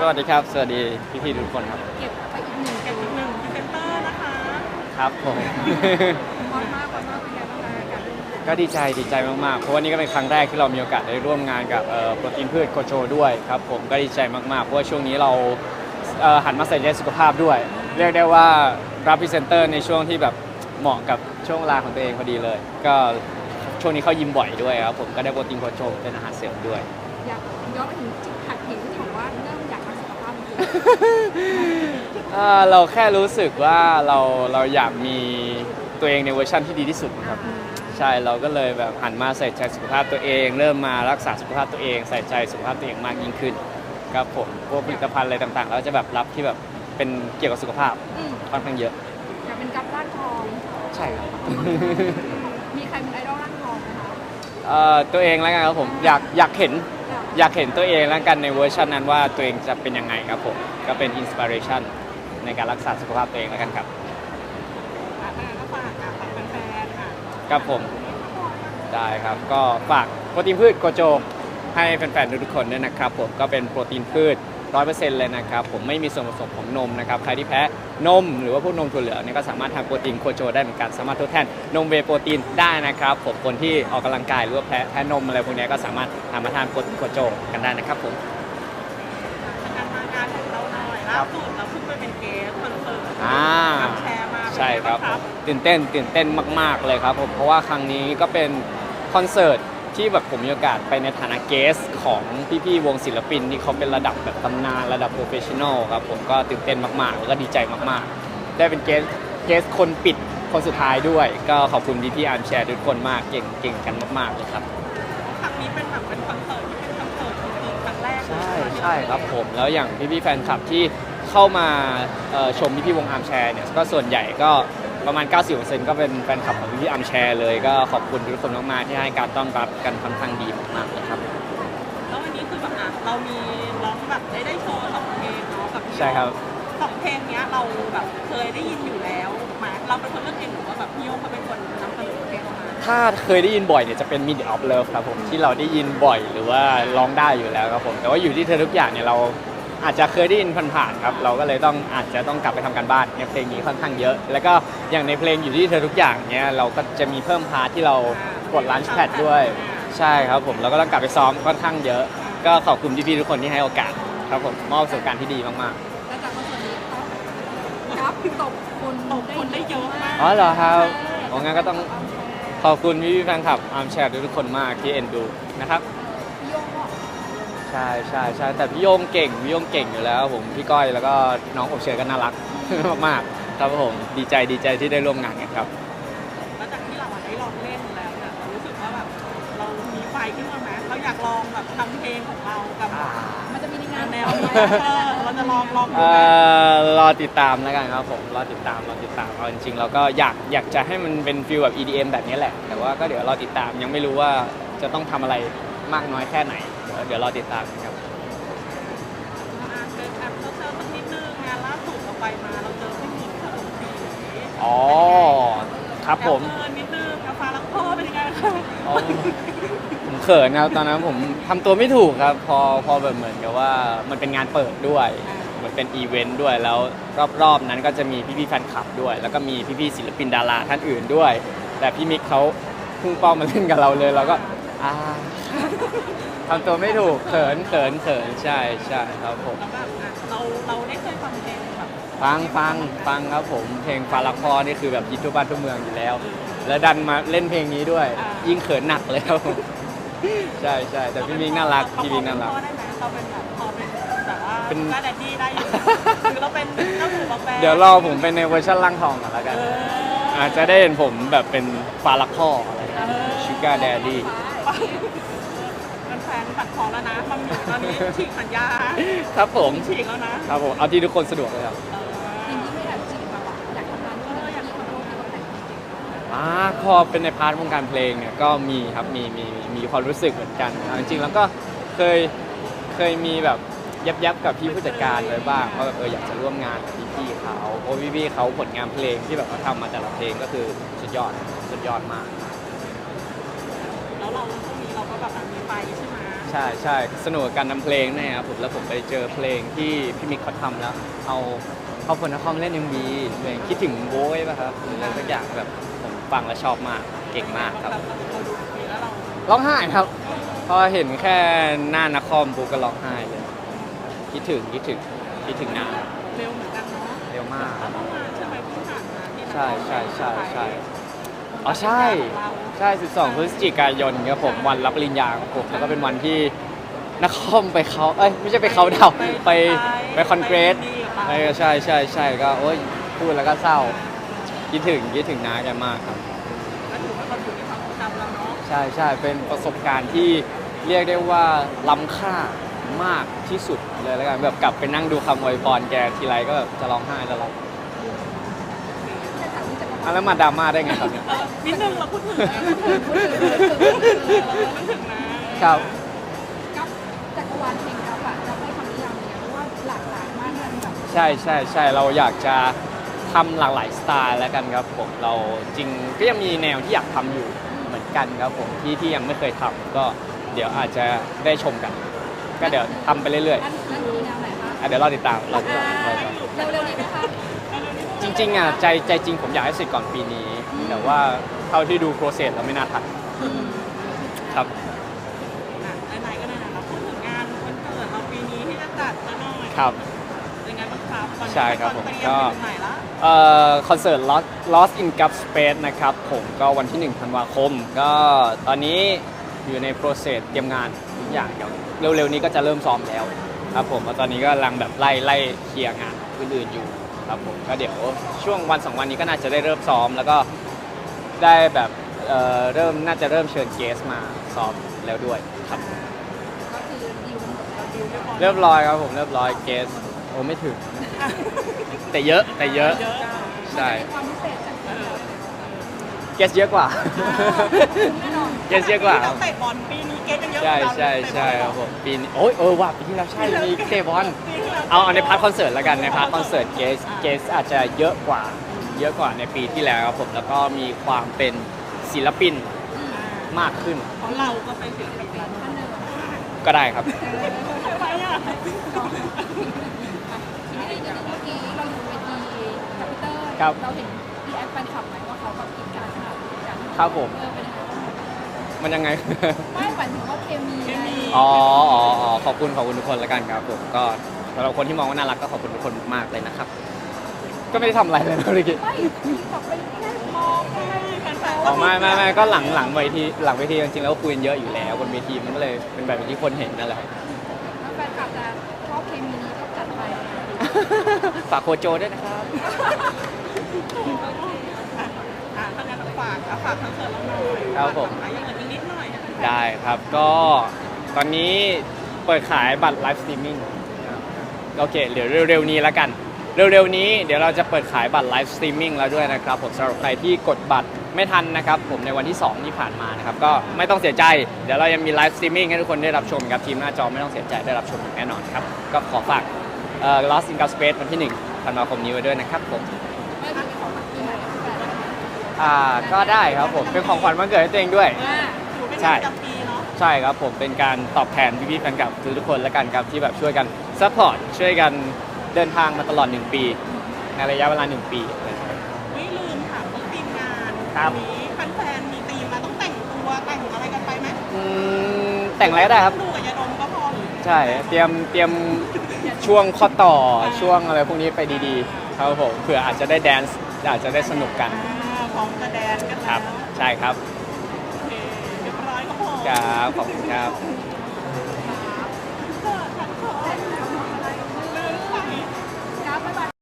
สวัสดีครับ สวัสดีพี่ๆทุกคนครับ เก็บไปอีกหนึ่งเก็บอีกหนึ่งพรีเซนเตอร์นะคะครับผมมากมากมากเป็นไงบ้างคะกับเรื่องก็ดีใจดีใจมากๆ เพราะว่านี่ก็เป็นครั้งแรกที่เรามีโอกาสได้ร่วมงานกับเอ่อโปรตีนพืชโกโจด้วยครับผมก็ดีใจมากๆ เพราะว่าช่วงนี้เราเอ่อหันมาใส่ใจสุขภาพด้วย เรียกได้ว่ารับพรีเซนเตอร์ในช่วงที่แบบเหมาะกับช่วงเวลาของตัวเองพอดีเลย ก็ช่วงนี้เขายิมบ่อยด้วยครับผมก็ได้โปรตีนโกโจเป็นอาหารเสริมด้วย อยากย้อนไปถึงจุด สุขภาพจริงเอ่อเราแค่รู้สึกว่าเราเราอยากมีตัวเองในเวอร์ชันที่ดีที่สุดครับ ใช่เราก็เลยแบบหันมาใส่ใจสุขภาพตัวเอง เริ่มมารักษาสุขภาพตัวเอง ใส่ใจสุขภาพตัวเองมากยิ่งขึ้นครับผมพวกผลิตภัณฑ์อะไรต่างๆเราจะแบบรับที่แบบเป็นเกี่ยวกับสุขภาพอืมค่อนข้างเยอะ อยากเป็นกัปร่างทอง ใช่ครับ มีใครเป็นไอดอลร่างทองไหมคะ เอ่อตัวเองแล้วกันครับผมอยากอยากเห็น อยากเห็นตัวเองแล้วกันในเวอร์ชันนั้นว่าตัวเองจะเป็นยังไงครับผม ก็เป็นอินสปิเรชันในการรักษาสุขภาพตัวเองแล้วกันครับอะถ้างั้นก็ฝากอะฝากแฟนๆอะครับผมได้ครับก็ฝากโปรตีนพืชโกโจให้แฟนๆทุกคนด้วยนะครับผมก็เป็นโปรตีนพืช 100%เลยนะครับ ผมไม่มีส่วนผสมของนมนะครับ ใครที่แพ้นมหรือว่าพวกนมถั่วเหลืองเนี่ยก็สามารถทานโปรตีนโกโจได้เหมือนกัน สามารถทดแทนนมเวย์โปรตีนได้นะครับ ผมคนที่ออกกำลังกายหรือว่าแพ้แพ้นมอะไรพวกเนี้ยก็สามารถทานมาทานโปรตีนโกโจกันได้นะครับผมการมางานของเราหน่อยล่าสุดเราเพิ่งไปเป็นเกสคอนเสิร์ตอ่าแชร์มาใช่ครับเป็นไงางตื่นเต้นตื่นเต้นมาก ๆเลยครับผมเพราะว่าครั้งนี้ก็เป็นคอนเสิร์ต ที่แบบผมมีโอกาสไปในฐานะเกสของพี่ๆวงศิลปินที่เขาเป็นระดับแบบตำนานระดับโปรเฟชชั่นอลครับผมก็ตื่นเต้นมากๆ แล้วก็ดีใจมากๆ ได้เป็นเกสเกสคนปิดคนสุดท้ายด้วย ก็ขอบคุณพี่ๆอาร์มแชร์ทุกคนมากเก่งเก่งกันมากๆเลยครับครั้งนี้เป็นแบบเป็นคอนเสิร์ตที่เป็นคอนเสิร์ตจริงๆครั้งแรกเลยใช่ไหมใช่ครับผมแล้วอย่างพี่ๆแฟนคลับที่เข้ามาเอ่อชมพี่ๆวงอาร์มแชร์เนี่ยก็ส่วนใหญ่ก็ ประมาณ 90%ก็เป็นแฟนคลับของพี่ๆอาร์มแชร์เลยก็ขอบคุณทุกคนมากๆที่ให้การต้อนรับกันค่อนข้างดีมากๆเลยครับแล้ววันนี้คือแบบอะเรามีร้องแบบได้ได้โชว์สองเพลงเนาะกับพี่ใช่ครับสองเพลงเนี้ยเราแบบเคยได้ยินอยู่แล้วมาเราเป็นคนเลือกเองหรือว่าแบบพี่โยงเขาเป็นคนนำเสนอเพลงออกมาถ้าเคยได้ยินบ่อยเนี่ยจะเป็น Mid of Love ครับผมที่เราได้ยินบ่อยหรือว่าร้องได้อยู่แล้วครับผมแต่ว่าอยู่ที่เธอทุกอย่างเนี่ยเรา อาจจะเคยได้ยินผ่านๆครับ เราก็เลยต้องอาจจะต้องกลับไปทำการบ้านในเพลงนี้ค่อนข้างเยอะ แล้วก็อย่างในเพลงอยู่ที่เธอทุกอย่างเนี่ยเราก็จะมีเพิ่มพาร์ทที่เรากดลันช์แพดด้วย ใช่ครับผมแล้วก็ต้องกลับไปซ้อมค่อนข้างเยอะ ก็ขอบคุณพี่ๆทุกคนที่ให้โอกาสครับผมมอบประสบการณ์ที่ดีมากแล้วจากคอนเสิร์ตนี้ก็รับตบคนตบคนได้เยอะมากๆอ๋อเหรอครับของงั้นก็ต้องขอบคุณพี่ๆแฟนคลับอาร์มแชร์ทุกๆคนมากที่เอ็นดูนะครับพี่โยงบอกใช่ใช่ใช่แต่พี่โยงเก่งพี่โยงเก่งอยู่แล้วผมพี่ก้อยแล้วก็น้องอบเชยก็น่ารักมากๆครับผมดีใจดีใจที่ได้ร่วมงานกันครับแล้วจากที่เราอะได้ลองเล่นแล้วเนี่ยเรารู้สึกว่าแบบเรามีไฟขึ้นมาไหมเราอยากลองแบบทำเพลงของเรากับมันจะมีในงานแนวนี้เออเราจะลองลองดูเอ่ไหมอรอติดตามแล้วกันครับผมรอติดตามรอติดตามเอาจริงๆเราก็อยากอยากจะให้มันเป็นฟิลแบบ EDM แบบนี้แหละ แต่ว่าก็เดี๋ยวรอติดตามยังไม่รู้ว่าจะต้องทำอะไรมากน้อยแค่ไหน เดี๋ยวเดี๋ยวรอติดตามกันครับอะเดินแอปเซอร์สักนิดนึงงานล่าสุดเราไปมาเราเจอพี่หมิงขนมจีนอ๋อครับผมแอบเกินนิดนึงกาแฟลักพ่อเป็นยังไงคะอ๋อผมเขินครับตอนนั้นผมทำตัวไม่ถูกครับ พอพอแบบเหมือนกับว่ามันเป็นงานเปิดด้วยเหมือนเป็นอีเวนต์ด้วยแล้วรอบๆนั้นก็จะมีพี่ๆแฟนคลับด้วย แล้วก็มีพี่ๆศิลปินดาราท่านอื่นด้วย แต่พี่มิกเขาพุ่งเป้ามาเล่นกับเราเลยเราก็อ่า ทำตัวไม่ถูกเขินเขินเขินใช่ใช่ครับผม แล้วแบบอะเราเราได้เคยฟังเพลงแบบฟังฟังฟังครับผมเพลงฟาลักพอนี่คือแบบยินทุกบ้านทุกเมืองอยู่แล้ว แล้วดันมาเล่นเพลงนี้ด้วย ยิ่งเขินหนักเลยครับผมใช่ใช่แต่พี่มิกน่ารักพี่มิกน่ารักเได้ไหมเราเป็นแบบพอเป็นแบบว่าเป็นได้แดดดี้ได้อยู่หรือเราเป็นเจ้าหนูกาแฟเดี๋ยวรอผมเป็นในเวอร์ชันล่างทองก่อนแล้วกัน เอออาจจะได้เห็นผมแบบเป็นฟาลักพ่ออะไรเออชูการ์แดดดี้เป็นแฟนบั ตรทองแล้วนะมัมหมี่ตอนนี้ฉีกสัญญาครับผมฉีกแล้วนะครับผมเอาที่ทุกคนสะดวกเลยครับเออสิ่งที่ไม่แบบจริงแบบว่าอยากทำงานที่อยากขอโทษที่เขาแต่งเพลงเก่งมากอ่าพอเป็นในพาร์ทวงการเพลงเนี่ยก็มีครับมีมีมีความรู้สึกเหมือนกันเอาจริงๆแล้วก็เคยเคยมีแบบยับยับๆกับพี่ผู้จัดการไว้บ้างว่าแบบเอออยากจะร่วมงานกับพี่ๆเขาเพราะพี่ๆเขาผลงานเพลงที่แบบเขาทำมาแต่ละเพลงก็คือสุดยอดสุดยอดมาก แล้วเราช่วงนี้เราก็แบบมีไฟใช่ไหมใช่ช่ใช่สนุกกับการนำเพลงเนี่ยครับผมแล้วผมไปเจอเพลงที่พี่มิกเขาทำแล้ว เอาเอาผลนครเล่นยังมีเพลงคิดถึงโว้ยป่ะครับหรืออะไรสักอย่างแบบผมฟังแล้วชอบมากเก่งมากครับแบบเราดูทีแล้วเราร้องไห้ครับ พอเห็นแค่หน้านครปุ๊บก็ร้องไห้เลยคิดถึงคิดถึงคิดถึงนานเร็วเหมือนกันเนาะเร็วมากแล้วเมื่อวานใช่ไหมเพิ่งผ่านมาที่นครใช่ใช่ใช่ใช่ไป อ๋อใช่ของเราใช่ 12 พฤศจิกายนครับผมวันรับปริญญาของผมแล้วก็เป็นวันที่นครไปเขาเอ้ยไม่ใช่ไปเขาดาวน์ไปไปคอนเกรสไปใช่ใช่ใช่ก็โอ้ยพูดแล้วก็เศร้าคิดถึงคิดถึงน้าแกมากครับก็ถือว่าเราอยู่ในความทรงจำเราเนาะใช่ใช่เป็นประสบการณ์ที่เรียกได้ว่าล้ำค่ามากที่สุดเลยแล้วกันแบบกลับไปนั่งดูคำอวยพรแกทีไรก็แบบจะร้องไห้ตลอด จะถามที่จะอะแล้วมาดราม่าได้ไงครับเนี่ยเออนิดนึงเราพูดถึงนะพูดถึงเราพูดถึงนะครับ กับจักรวาลเพลงกับอะเราให้คำนิยามเนี่ยเพราะว่าหลากหลายมากมันแบบใช่ใช่ใช่เราอยากจะทำหลากหลายสไตล์แล้วกันครับผมเราจริงก็ยังมีแนวที่อยากทำอยู่เหมือนกันครับผมที่ที่ยังไม่เคยทำก็เดี๋ยวอาจจะได้ชมกัน ก็เดี๋ยวทำไปเรื่อยนั่นนั่นคือแนวไหนคะๆอะเดี๋ยวเราติดตามเราติดอ่าตามเราติดตาม เร็วๆนี้ไหมคะจ ริงๆอะใจใจจริงผมอยากให้เสร็จก่อนปีนี้ แต่ว่าเท่าที่ดูโปรเซสเราไม่น่าทันครับอะไหนๆก็ไหนๆเราพูดถึงงานวันเกิดเราปีนี้ที่จะจัดซะหน่อยครับยังไงบ้างครับตอนนี้ใช่ครับผม ตอนเตยก็ไปถึงไหนละเอ่อคอนเสิร์ต Lost Lost in Gap Space นะครับ ผมก็วันที่1ธันวาคม ก็ตอนนี้อยู่ในโปรเซสเตรียมงานทุกอย่างเดี๋ยวเร็วๆนี้ก็จะเริ่มซ้อมแล้ว ครับผมแล้วตอนนี้ก็กำลังแบบไล่ไล่เคลียร์งานอื่นๆอยู่ ครับผมก็เดี๋ยวช่วงวันสองวันนี้ก็น่าจะได้เริ่มซ้อม แล้วก็ได้แบบเอ่อเริ่มน่าจะเริ่มเชิญเกสมาซ้อมแล้วด้วยครับ ก็คือดีลกันหมดดิวเรียบร้อยเรียบร้อยครับผมเรียบร้อยเกสโอ้ไม่ถึง แต่เยอะแต่เยอะเยอะใช่มันจะมีความพิเศษจากที่เราเกสเยอะกว่า แน่นอน เกสเยอะกว่าคเรารับเตะบอลปีนี้เกมยังเยอะใช่กว่าเราใช่ใช่ครับผมปีนี้โอ้ยเออว่ะปีที่แล้วใช่มีเตะบอลเอาเอาในพาร์ทคอนเสิร์ตแล้วกันในพาร์ทคอนเสิร์ตเกสเกสอาจจะเยอะกว่า เยอะกว่าในปีที่แล้วครับผมแล้วก็มีความเป็นศิลปินมากขึ้นเพราะเราก็เป็นศิลปินท่านหนึ่งก็ได้ครับ ทำไมอะทีนี้อย่างเมื่อกี้เราอยู่เวทีกับพีเตอร์ครับเราเห็นรีแอคแฟนคลับไหมว่าเขาแบบกินการขนาดนี้กันครับผม เออเป็นยังไงบ้าง มันยังไง ไม่หมายถึงว่าเคมีไงอ๋ออ๋ออ๋อขอบคุณขอบคุณทุกคนแล้วกันครับผมก็สำหรับคนที่มองว่าน่ารักก็ขอบคุณทุกคนมากเลยนะครับ ก็ไม่ได้ทำอะไรเลยนะเมื่อกี้ไม่แบบไปแค่มองแค่อ๋อไม่ไม่ไม่ก็หลังหลังเวทีหลังเวทีจริงๆแล้วก็คุยกันเยอะอยู่แล้วบนเวทีมันก็เลยเป็นแบบที่คนเห็นนั่นแหละแล้วแฟนคลับจะชอบเคมีนี้ก็จัดไปฝากโคโจด้วยนะครับอะอะถ้างั้นฝากอะฝากคอนเสิร์ตเราหน่อยครับผมฝากอย่างอื่น ได้ครับก็ตอนนี้เปิดขายบัตรไลฟ์สตรีมมิ่งโอเคเดี๋ยวเร็วๆนี้แล้วกัน เร็วๆนี้เดี๋ยวเราจะเปิดขายบัตรไลฟ์สตรีมมิ่งแล้วด้วยนะครับผมสำหรับใครที่กดบัตรไม่ทันนะครับผมในวันที่ 2 ที่ผ่านมานะครับก็ไม่ต้องเสียใจ เดี๋ยวเรายังมีไลฟ์สตรีมมิ่งให้ทุกคนได้รับชมครับทีมหน้าจอไม่ต้องเสียใจได้รับชมอย่างแน่นอนครับก็ขอฝากเอ่อ Lost in Gap Space วันที่1ธันวาคมนี้ไว้ด้วยนะครับผมไม่ถึงเป็นของขวัญปีใหม่ของแฟนอ่าก็ได้ครับผมเป็นของขวัญวันเกิดให้ตัวเองด้วยอ่าถือเป็น ใช่งานประจำปีเนาะใช่ครับผมเป็นการตอบแทนพี่ๆแฟนคลับทุกๆคนและกันครับที่แบบช่วยกันซัพพอร์ตช่วยกันเดินทางมาตลอด 1 ปี ในระยะเวลา 1 ปี ไม่ลืมถามต้องทีมงานครับวันนี้แฟนๆมีธีมมาต้องแต่งตัวแต่งอะไรกันไปไหมอืมแต่งอะไรก็ได้ครับ ดูกับยาดมก็พอหรือใช่เตรียมเตรียมช่วงข้อต่อช่วงอะไรพวกนี้ไปดีๆ ครับผมเผื่ออาจจะได้แดนซ์อาจจะได้สนุกกันอ่าพร้อมจะแดนกันคแล้รัวบใช่ครับโอเครับ ขอบคุณครับ